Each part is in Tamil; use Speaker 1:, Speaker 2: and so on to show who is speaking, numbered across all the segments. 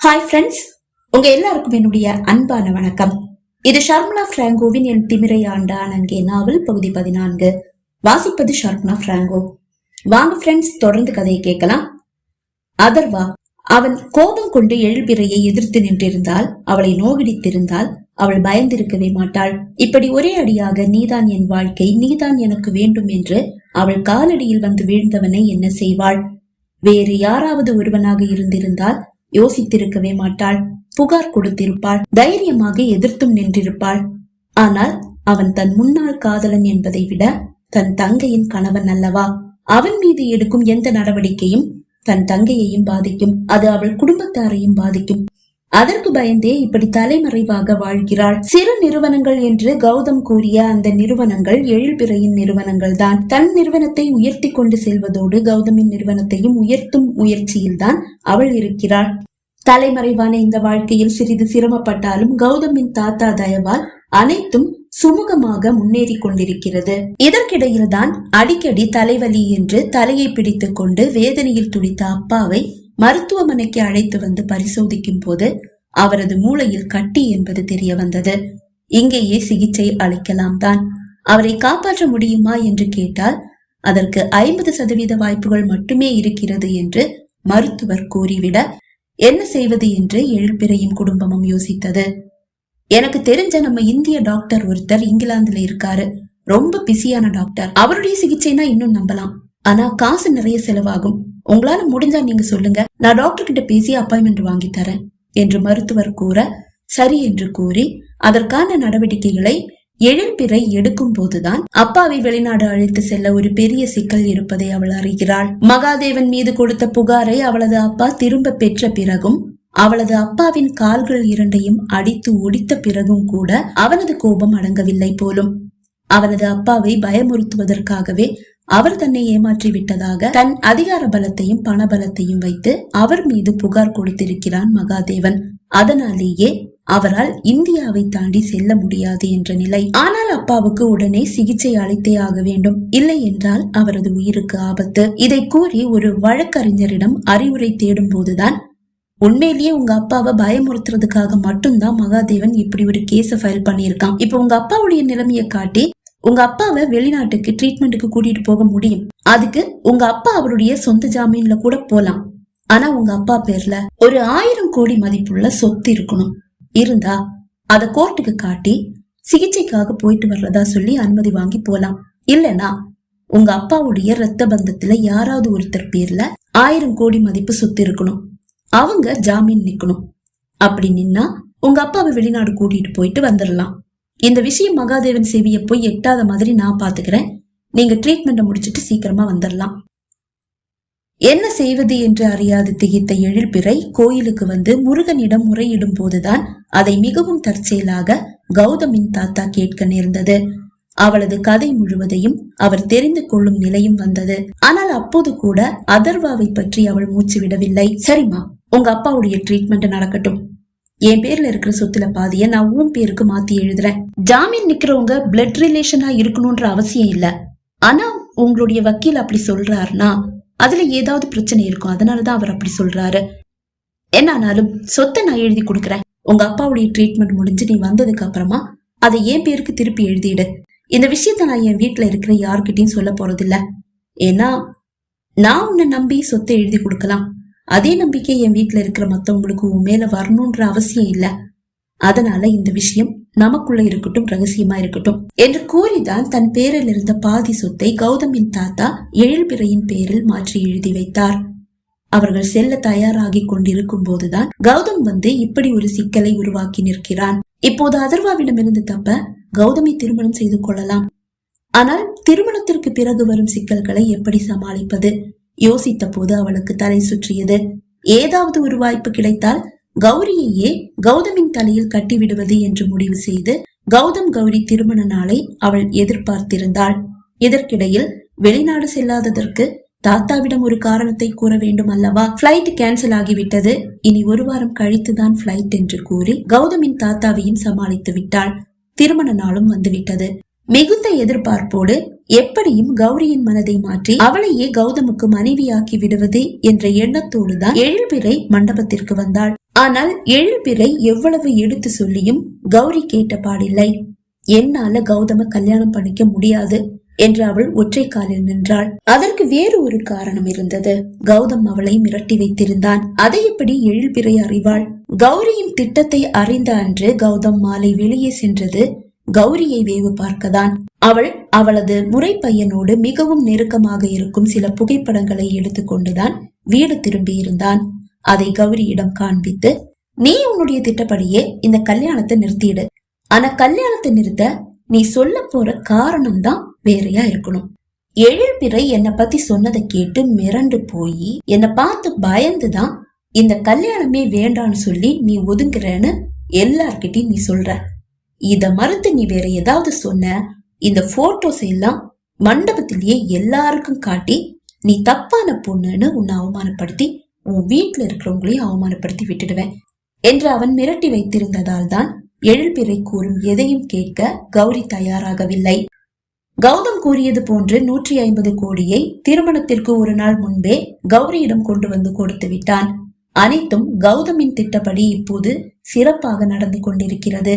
Speaker 1: ஹாய் ஃப்ரெண்ட்ஸ் உங்க எல்லாருக்கும் என்னுடைய அன்பான வணக்கம். இது ஷர்மலா பிராங்கோவின் என் திமிரை ஆண்டான் அங்கே நாவல் பகுதி பதினான்கு. வாசிப்பது ஷர்மலா பிராங்கோ. வாங்க ஃப்ரெண்ட்ஸ் தொடர்ந்து கதையை கேட்கலாம். அதர்வா அவன் கோபம் கொண்டு எழுபிறையை எதிர்த்து நின்றிருந்தால் அவளை நோகிடித்திருந்தால் அவள் பயந்திருக்கவே மாட்டாள். இப்படி ஒரே அடியாக நீதான் என் வாழ்க்கை நீதான் எனக்கு வேண்டும் என்று அவள் காலடியில் வந்து வீழ்ந்தவனை என்ன செய்வாள்? வேறு யாராவது ஒருவனாக இருந்திருந்தால் யோசித்திருக்கவே மாட்டாள். புகார் கொடுத்திருப்பாள். தைரியமாக எதிர்த்தும் நின்றிருப்பாள். ஆனால் அவன் தன் முன்னாள் காதலன் என்பதை விட தன் தங்கையின் கணவன் அல்லவா? அவன் மீது எடுக்கும் எந்த நடவடிக்கையும் தன் தங்கையையும் பாதிக்கும். அது அவள் குடும்பத்தாரையும் பாதிக்கும். அதற்கு பயந்தே இப்படி தலைமறைவாக வாழ்கிறாள். சிறு நிறுவனங்கள் என்று கௌதம் கூறிய அந்த நிறுவனங்கள் எழில்பிறையின் நிறுவனங்கள் தான் தன் நிறுவனத்தை உயர்த்தி கொண்டு செல்வதோடு கௌதமின் நிறுவனத்தையும் உயர்த்தும் முயற்சியில்தான் அவள் இருக்கிறாள். தலைமறைவான இந்த வாழ்க்கையில் சிறிது சிரமப்பட்டாலும் கௌதமின் தாத்தா தயவால் அனைத்தும் சுமூகமாக முன்னேறி கொண்டிருக்கிறது. இதற்கிடையில்தான் அடிக்கடி தலைவலி என்று தலையை பிடித்துக் கொண்டு வேதனையில் துடித்த அப்பாவை மருத்துவமனைக்கு அழைத்து வந்து பரிசோதிக்கும் போது அவரது மூளையில் கட்டி என்பது தெரிய வந்தது இங்கேயே சிகிச்சை அளிக்கலாம் தான். அவரை காப்பாற்ற முடியுமா என்று கேட்டால் அதற்கு ஐம்பது சதவீத வாய்ப்புகள் மட்டுமே இருக்கிறது என்று மருத்துவர் கூறிவிட என்ன செய்வது? என்று எழுப்பிறையும் குடும்பமும் யோசித்தது. எனக்கு தெரிஞ்ச நம்ம இந்திய டாக்டர் ஒருத்தர் இங்கிலாந்துல இருக்காரு. ரொம்ப பிஸியான டாக்டர். அவருடைய சிகிச்சைனா இன்னும் நம்பலாம். ஆனா காசு நிறைய செலவாகும். உங்களால முடிஞ்சா நீங்க சொல்லுங்க. நான் டாக்டர் கிட்ட பேசி அப்பாயின்மெண்ட் வாங்கி தரேன் என்று மருத்துவர் கூற சரி என்று கூறி அதற்கான நடவடிக்கைகளை எழில்பிறை எடுக்கும் போதுதான் அப்பாவை வெளிநாடு அழைத்து செல்ல ஒரு பெரிய சிக்கல் இருப்பதை அவள் அறிகிறாள். மகாதேவன் மீது கொடுத்த புகாரை அவளது அப்பா திரும்ப பெற்ற பிறகும் அவளது அப்பாவின் கால்கள் இரண்டையும் அடித்து ஒடித்த பிறகும் கூட அவனது கோபம் அடங்கவில்லை போலும். அவனது அப்பாவை பயமுறுத்துவதற்காகவே அவர் தன்னை ஏமாற்றி விட்டதாக தன் அதிகார பலத்தையும் பண பலத்தையும் வைத்து அவர் மீது புகார் கொடுத்திருக்கிறான் மகாதேவன். அதனாலேயே அவரால் இந்தியாவை தாண்டி செல்ல முடியாது என்ற நிலை. ஆனால் அப்பாவுக்கு உடனே சிகிச்சை அளித்தே ஆக வேண்டும். இல்லை என்றால் அவரது உயிருக்கு ஆபத்து. இதை கூறி ஒரு வழக்கறிஞரிடம் அறிவுரை தேடும் போதுதான் உண்மையிலேயே உங்க அப்பாவை பயமுறுத்துறதுக்காக மட்டும்தான் மகாதேவன் இப்படி ஒரு கேஸ ஃபைல் பண்ணியிருக்கான். இப்ப உங்க அப்பாவுடைய நிலைமையை காட்டி உங்க அப்பாவை வெளிநாட்டுக்கு ட்ரீட்மெண்ட்டுக்கு கூட்டிட்டு போக முடியும். அதுக்கு உங்க அப்பா அவருடைய சொந்த ஜாமீன்ல கூட போலாம். ஆனா உங்க அப்பா பேர்ல ஒரு ஆயிரம் கோடி மதிப்புள்ள சொத்து இருக்கணும். இருந்தா அத கோர்ட்டுக்கு காட்டி சிகிச்சைக்காக போயிட்டு வர்றதா சொல்லி அனுமதி வாங்கி போலாம். இல்லனா உங்க அப்பாவுடைய ரத்த பந்தத்துல யாராவது ஒருத்தர் பேர்ல ஆயிரம் கோடி மதிப்பு சொத்து இருக்கணும். அவங்க ஜாமீன் நிக்கணும். அப்படி நின்னா உங்க அப்பாவை வெளிநாடு கூட்டிட்டு போயிட்டு வந்துடலாம் இந்த விஷயம் மகாதேவன் செவியை போய் எட்டாத மாதிரி நான் பாத்துக்கிறேன். நீங்க ட்ரீட்மெண்ட்டை முடிச்சிட்டு சீக்கிரமா வந்துடலாம் என்ன செய்வது என்று அறியாது திகைத்த எழில்பிறை கோயிலுக்கு வந்து முருகனிடம் முறையிடும் போதுதான் அதை மிகவும் தற்செயலாக கௌதமின் தாத்தா கேட்க நேர்ந்தது. அவளது கதை முழுவதையும் அவர் தெரிந்து கொள்ளும் நிலையும் வந்தது. ஆனால் அப்போது கூட அதர்வாவை பற்றி அவள் மூச்சு விடவில்லை. சரிம்மா உங்க அப்பாவுடைய ட்ரீட்மெண்ட் நடக்கட்டும். என் பேர்ல இருக்கிற சொத்துல பாதிய நான் உன் பேருக்கு மாத்தி எழுதுறேன். ஜாமீன் நிக்கிறவங்க பிளட் ரிலேஷனா இருக்கணும்ன்ற அவசியம் இல்ல. ஆனா உங்களுடைய வக்கீல் அப்படி சொல்றாருன்னா அதுல ஏதாவது பிரச்சனை இருக்கும். அதனாலதான் அவர் அப்படி சொல்றாரு. என்ன ஆனாலும் சொத்தை நான் எழுதி கொடுக்குறேன். உங்க அப்பாவுடைய ட்ரீட்மெண்ட் முடிஞ்சு நீ வந்ததுக்கு அப்புறமா அதை என் பேருக்கு திருப்பி எழுதிடு. இந்த விஷயத்த நான் என் வீட்டுல இருக்கிற யார்கிட்டயும் சொல்ல போறதில்ல. ஏன்னா நான் உன்னை நம்பி சொத்தை எழுதி கொடுக்கலாம். அதே நம்பிக்கை என் வீட்டுல இருக்கிற மத்தவங்களுக்கு உன் மேல வரணும்ன்ற அவசியம் இல்ல. அதனால இந்த விஷயம் நமக்குள்ள இருக்கட்டும் ரகசியமா இருக்கட்டும் என்று கூறிதான் தன் பேரில் இருந்த பாதி சொத்தை கௌதமின் தாத்தா எழில்பிறையின் பேரில் மாற்றி எழுதி வைத்தார். அவர்கள் செல்ல தயாராகி கொண்டிருக்கும் போதுதான் கௌதம் வந்து இப்படி ஒரு சிக்கலை உருவாக்கி நிற்கிறான். இப்போது அதர்வாவிடமிருந்து தப்ப கௌதமி திருமணம் செய்து கொள்ளலாம். ஆனால் திருமணத்திற்கு பிறகு வரும் சிக்கல்களை எப்படி சமாளிப்பது? யோசித்த போது அவளுக்கு தலை சுற்றியது. ஏதாவது ஒரு வாய்ப்பு கிடைத்தால் கௌரியையே கௌதமின் தலையில் கட்டிவிடுவது என்று முடிவு செய்து கௌதம் கௌரி திருமண நாளை அவள் எதிர்பார்த்திருந்தாள். இதற்கிடையில் வெளிநாடு செல்லாததற்கு தாத்தாவிடம் ஒரு காரணத்தை கூற வேண்டும் அல்லவா? பிளைட் கேன்சல் ஆகிவிட்டது. இனி ஒரு வாரம் கழித்துதான் பிளைட் என்று கூறி கௌதமின் தாத்தாவையும் சமாளித்து விட்டாள். திருமண நாளும் வந்துவிட்டது. மிகுந்த எதிர்பார்ப்போடு எப்படியும் கௌரியின் மனதை மாற்றி அவளையே கௌதமுக்கு மனைவியாக்கி விடுவது என்ற எண்ணத்தோடு தான் எழில்பிறை மண்டபத்திற்கு வந்தாள். ஆனால் எழில்பிறை எவ்வளவு எடுத்து சொல்லியும் கௌரி கேட்ட பாடில்லை. என்னால கௌதம கல்யாணம் பண்ணிக்க முடியாது என்று அவள் ஒற்றை காலில் நின்றாள். அதற்கு வேறு ஒரு காரணம் இருந்தது. கௌதம் அவளை மிரட்டி வைத்திருந்தான். அதை எப்படி எழில்பிறை அறிவாள்? கௌரியின் திட்டத்தை அறிந்த அன்று கௌதம் மாலை வெளியே சென்றது கௌரியை வேவு பார்க்கதான். அவள் அவளது முறை பையனோடு மிகவும் நெருக்கமாக இருக்கும் சில புகைப்படங்களை எடுத்துக்கொண்டுதான் வீடு திரும்பி இருந்தான். அதை கௌரியிடம் காண்பித்து நீ உன்னுடைய திட்டப்படியே இந்த கல்யாணத்தை நிறுத்திடு. ஆனா கல்யாணத்தை நிறுத்த நீ சொல்ல போற காரணம் தான் வேறையா இருக்கணும். எழில்பிறை என்னை பத்தி சொன்னதை கேட்டு மிரண்டு போய் என்னை பார்த்து பயந்துதான் இந்த கல்யாணமே வேண்டான்னு சொல்லி நீ ஒதுங்குறேன்னு எல்லார்கிட்டயும் நீ சொல்ற. இத மறுத்து நீ வேற ஏதாவது சொன்ன இந்த போட்டோஸ் எல்லாம் மண்டபத்திலேயே எல்லாருக்கும் காட்டி நீ தப்பான பொண்ணுன்னு உன்னை அவமானப்படுத்தி உன் வீட்டுல இருக்கிறவங்களையும் அவமானப்படுத்தி விட்டுடுவேன் என்று அவன் மிரட்டி வைத்திருந்ததால் தான் எழில்பிறை கூறும் எதையும் கேட்க கௌரி தயாராகவில்லை. கௌதம் கூறியது போன்று நூற்றி ஐம்பது கோடியை திருமணத்திற்கு ஒரு நாள் முன்பே கௌரியிடம் கொண்டு வந்து கொடுத்து விட்டான். அனைத்தும் கௌதமின் திட்டப்படி இப்போது சிறப்பாக நடந்து கொண்டிருக்கிறது.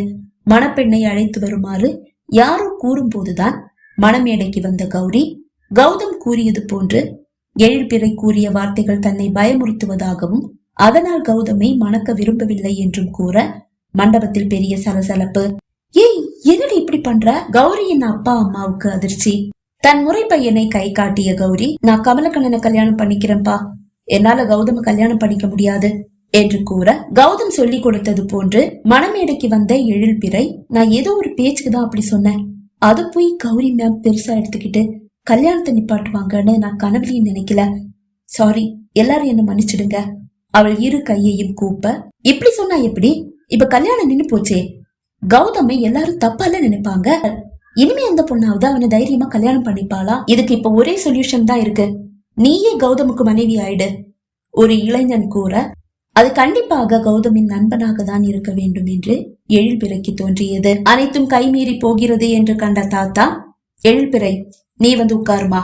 Speaker 1: மணப்பெண்ணை அழைத்து வருமாறு யாரோ கூறும்போதுதான் மணமேடைக்கு வந்த கௌரி கௌதம் கூறியது போன்று எழில்பிறை கூறிய வார்த்தைகள் தன்னை பயமுறுத்துவதாகவும் அதனால் கௌதமை மணக்க விரும்பவில்லை என்றும் கூற மண்டபத்தில் பெரிய சலசலப்பு. ஏய் என்னடி இப்படி பண்ற? கௌரியின் அப்பா அம்மாவுக்கு அதிர்ச்சி. தன் முறை பையனை கை காட்டிய கௌரி நான் கமலக்கண்ணனை கல்யாணம் பண்ணிக்கிறேன்பா என்னால கௌதம கல்யாணம் பண்ணிக்க முடியாது. என்று கூற கௌதம் சொல்லி கொடுத்தது போன்று மணமேடைக்கு வந்த எழில்பிறை நான் ஏதோ ஒரு பேச்சுக்கு தான் அப்படி சொன்னேன். அது போய் கௌரி மேம் பெருசா எடுத்துக்கிட்டு கல்யாணத்தை நிப்பாட்டுவாங்கன்னு நான் கனவுலையும் நினைக்கல. சாரி எல்லாரும் என்ன மன்னிச்சிடுங்க. அவள் இரு கையையும் கூப்ப இப்படி சொன்னா எப்படி? இப்ப கல்யாணம் நின்னு போச்சே. கௌதமை எல்லாரும் தப்பால நினைப்பாங்க. இனிமே அந்த பொண்ணாவது அவனை தைரியமா கல்யாணம் பண்ணிப்பாளா? இதுக்கு இப்ப ஒரே சொல்யூஷன் தான் இருக்கு. நீயே கௌதமுக்கு மனைவி ஆயிடு. ஒரு இளைஞன் கூற அது கண்டிப்பாக கௌதமின் நண்பனாக தான் இருக்க வேண்டும் என்று எழில்பிறைக்கு தோன்றியது. அனைத்தும் கைமீறி போகிறது என்று கண்ட தாத்தா எழில்பிறை நீ வந்து உட்காருமா?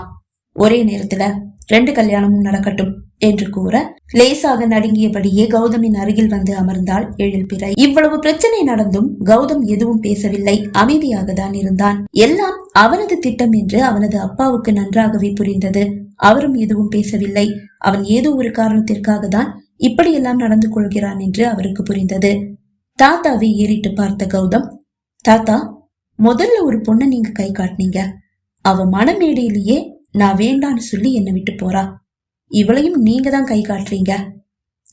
Speaker 1: ஒரே நேரத்துல ரெண்டு கல்யாணமும் நடக்கட்டும் என்று கூற லேசாக நடுங்கியபடியே கௌதமின் அருகில் வந்து அமர்ந்தாள் எழில்பிறை இவ்வளவு பிரச்சனை நடந்தும் கௌதம் எதுவும் பேசவில்லை. அமைதியாக தான் இருந்தான். எல்லாம் அவனது திட்டம் என்று அவனது அப்பாவுக்கு நன்றாகவே புரிந்தது. அவரும் எதுவும் பேசவில்லை. அவன் ஏதோ ஒரு காரணத்திற்காக தான் இப்படியெல்லாம் நடந்து கொள்கிறான் என்று அவருக்கு புரிந்தது. தாத்தாவை ஏறிட்டு பார்த்த கௌதம் தாத்தா முதல்ல ஒரு பொண்ணை நீங்க கை காட்டினீங்க. அவ மனமேடையிலேயே நான் வேண்டான்னு சொல்லி என்னை விட்டு போறா. இவளையும் நீங்க தான் கை காட்டுறீங்க.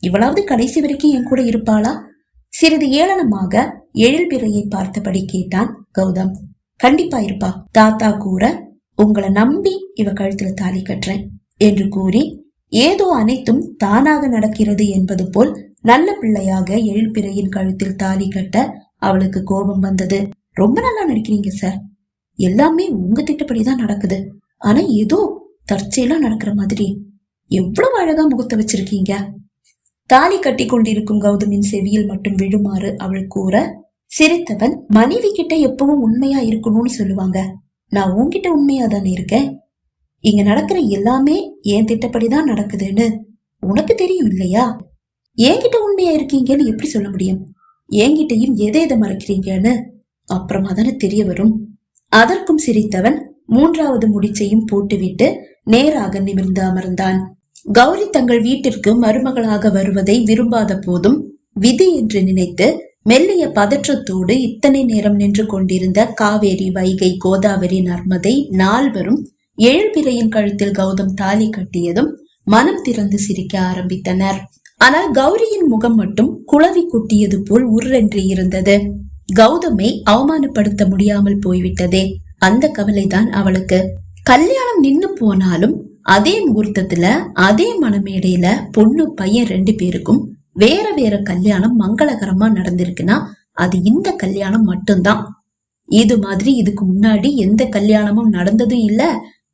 Speaker 1: இவளாவது கடைசி வரைக்கும் என் கூட இருப்பாளா? சிறிது ஏளனமாக எழில்பிறையை பார்த்தபடி கேட்டான் கௌதம். கண்டிப்பா இருப்பா. தாத்தா கூற உங்களை நம்பி இவ கழுத்துல தாலி கட்டுறேன் என்று கூறி ஏதோ அனைத்தும் தானாக நடக்கிறது என்பது போல் நல்ல பிள்ளையாக எழில்பிறையின் கழுத்தில் தாலி கட்ட அவளுக்கு கோபம் வந்தது. ரொம்ப நல்லா நடிக்கிறீங்க சார் எல்லாமே உங்க திட்டப்படிதான் நடக்குது. ஆனா ஏதோ தற்செயலா நடக்கிற மாதிரி. எவ்வளவு அழகா முகத்தை வச்சிருக்கீங்க. தாலி கட்டி கொண்டிருக்கும் கௌதமின் செவியில் மட்டும் விழுமாறு அவள் கூற சிரித்தவன் மனைவி கிட்ட எப்பவும் உண்மையா இருக்கணும்னு சொல்லுவாங்க. நான் உன்கிட்ட உண்மையா தானே இருக்கேன்? இங்க நடக்கிற எல்லாமே என் திட்டப்படிதான் நடக்குதுன்னு உனக்கு தெரியும் இல்லையா? என்கிட்ட உண்மையா இருக்கீங்கன்னு எப்படி சொல்ல முடியும்? என்கிட்டயும் எதை எதை மறைக்கிறீங்கன்னு அப்புறமா தானே தெரிய வரும். அதற்கும் சிரித்தவன் மூன்றாவது முடிச்சையும் போட்டுவிட்டு நேராக நிமிர்ந்து அமர்ந்தான். கௌரி தங்கள் வீட்டிற்கு மருமகளாக வருவதை விரும்பாத போதும் விதி என்று நினைத்து மெல்லிய பதற்றத்தோடு இத்தனை நேரம் நின்று கொண்டிருந்த காவேரி வைகை கோதாவரி நர்மதை நால்வரும் ஏழ்பிறையின் கழுத்தில் கௌதம் தாலி கட்டியதும் மனம் திறந்து சிரிக்க ஆரம்பித்தனர். ஆனால் கௌரியின் முகம் மட்டும் குளவி குட்டியது போல் உருளென்று இருந்தது. கௌதமை அவமானப்படுத்த முடியாமல் போய்விட்டதே. அந்த கவலைதான் அவளுக்கு. கல்யாணம் நின்னு போனாலும் அதே முகூர்த்தத்துல அதே மனமேடையில பொண்ணு பையன் ரெண்டு பேருக்கும் வேற வேற கல்யாணம் மங்களகரமா நடந்திருக்குன்னா அது இந்த கல்யாணம் மட்டும்தான். இது மாதிரி இதுக்கு முன்னாடி எந்த கல்யாணமும் நடந்ததும் இல்ல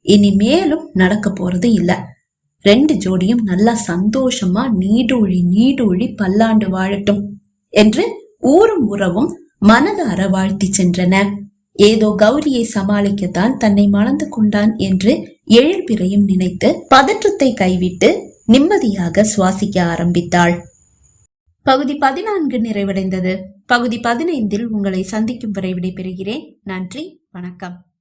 Speaker 1: இனி மேலும் நடக்க போறது இல்ல. ரெண்டு ஜோடியும் நல்லா சந்தோஷமா நீடூழி நீடூழி பல்லாண்டு வாழட்டும் என்று ஊரும் உறவும் மனதார வாழ்த்தி சென்றன. ஏதோ கௌரியை சமாளிக்கத்தான் தன்னை மணந்து கொண்டான் என்று எழில்பிறையும் நினைத்து பதற்றத்தை கைவிட்டு நிம்மதியாக சுவாசிக்க ஆரம்பித்தாள். பகுதி பதினான்கு நிறைவடைந்தது. பகுதி பதினைந்தில் உங்களை சந்திக்கும் வரை விடைபெறுகிறேன். நன்றி வணக்கம்.